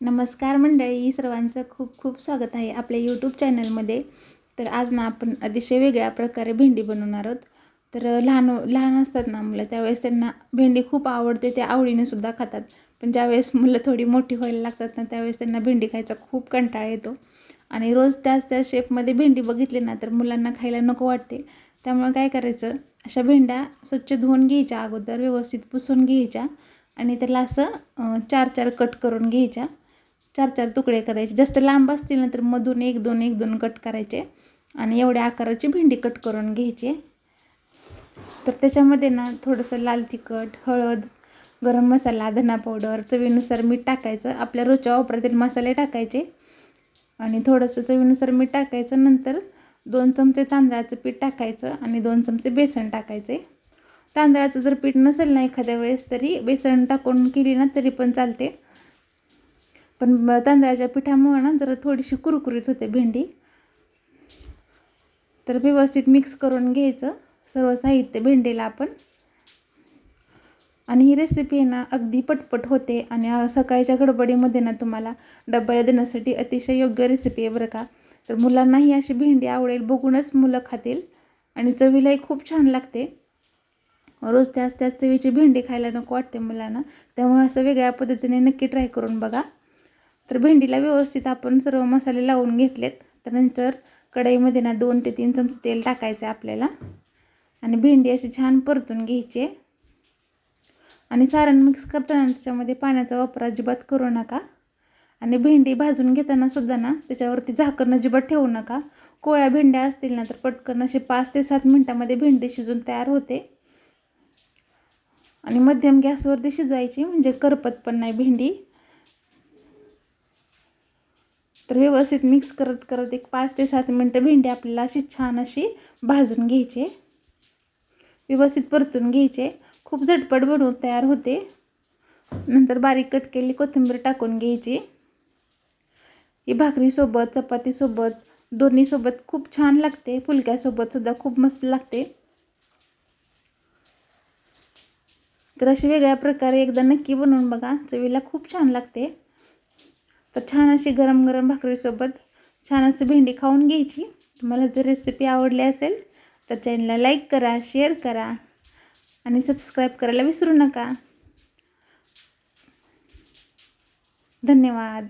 नमस्कार मंडळी सर्वांचं खूप खूप स्वागत आहे आपल्या यूट्यूब चॅनलमध्ये तर आज ना आपण अतिशय वेगळ्या प्रकारे भेंडी बनवणार आहोत. तर लहान लहान असतात ना मुलं त्यावेळेस त्यांना भेंडी खूप आवडते त्या आवडीने सुद्धा खातात. पण ज्यावेळेस मुलं थोडी मोठी व्हायला लागतात ना त्यावेळेस त्यांना भेंडी खायचा खूप कंटाळा येतो. आणि रोज त्याच त्या शेपमध्ये भेंडी बघितली ना तर मुलांना खायला नको वाटते. त्यामुळे काय करायचं अशा भेंड्या स्वच्छ धुवून घ्यायच्या अगोदर व्यवस्थित पुसून घ्यायच्या. आणि त्याला असं चार चार कट करून घ्यायच्या. चार चार तुकडे करायचे. जास्त लांब असतील ना तर मधून एक दोन एक दोन कट करायचे. आणि एवढ्या आकाराची भेंडी कट करून घ्यायची. तर त्याच्यामध्ये ना थोडंसं लाल तिखट हळद गरम मसाला धना पावडर चवीनुसार मीठ टाकायचं. आपल्या रोजच्या वापरातील मसाले टाकायचे. आणि थोडंसं चवीनुसार मीठ टाकायचं. नंतर दोन चमचे तांदळाचं पीठ टाकायचं आणि दोन चमचे बेसन टाकायचे. तांदळाचं जर पीठ नसेल ना एखाद्या वेळेस तरी बेसन टाकून केली ना तरी पण चालते. पण तांदळाच्या पिठामुळं ना जरा थोडीशी कुरकुरीत होते भेंडी. तर व्यवस्थित मिक्स करून घ्यायचं. सर्व साहित्य भेंडीला आपण. आणि ही रेसिपी आहे ना अगदी पटपट होते. आणि सकाळच्या गडबडीमध्ये ना तुम्हाला डब्याला देण्यासाठी अतिशय योग्य रेसिपी आहे बरं का. तर मुलांना ही अशी भेंडी आवडेल बघूनच मुलं खातील. आणि चवीलाही खूप छान लागते. रोज त्याच त्याच चवीची भेंडी खायला नको वाटते मुलांना. त्यामुळे असं वेगळ्या पद्धतीने नक्की ट्राय करून बघा. तर भेंडीला व्यवस्थित आपण सर्व मसाले लावून घेतलेत. त्यानंतर कढईमध्ये ना दोन ते तीन चमचे तेल टाकायचं आहे आपल्याला. आणि भेंडी अशी छान परतून घ्यायची आहे. आणि सारण मिक्स करताना त्याच्यामध्ये पाण्याचा वापर अजिबात करू नका. आणि भेंडी भाजून घेताना सुद्धा ना त्याच्यावरती झाकण अजिबात ठेवू नका. कोळ्या भेंड्या असतील ना तर पटकन असे पाच ते सात मिनटामध्ये भेंडी शिजून तयार होते. आणि मध्यम गॅसवरती शिजवायची म्हणजे करपत पण नाही भेंडी. तर व्यवस्थित मिक्स करत करत एक पाच ते सात मिनटं भेंडी आपल्याला अशी छान अशी भाजून घ्यायचे. व्यवस्थित परतून घ्यायचे. खूप झटपट बनवून तयार होते. नंतर बारीक कट केलेली कोथिंबीर टाकून घ्यायची. ही भाकरीसोबत चपातीसोबत दोन्हीसोबत खूप छान लागते. फुलक्यासोबतसुद्धा खूप मस्त लागते. तर अशी वेगळ्या प्रकारे एकदा नक्की बनवून बघा. चवीला खूप छान लागते. तर छान अशी गरम गरम भाकरीसोबत छान असं भेंडी खाऊन घ्यायची. तुम्हाला जर रेसिपी आवडली असेल तर चॅनलला लाईक करा शेअर करा आणि सबस्क्राईब करायला विसरू नका. धन्यवाद.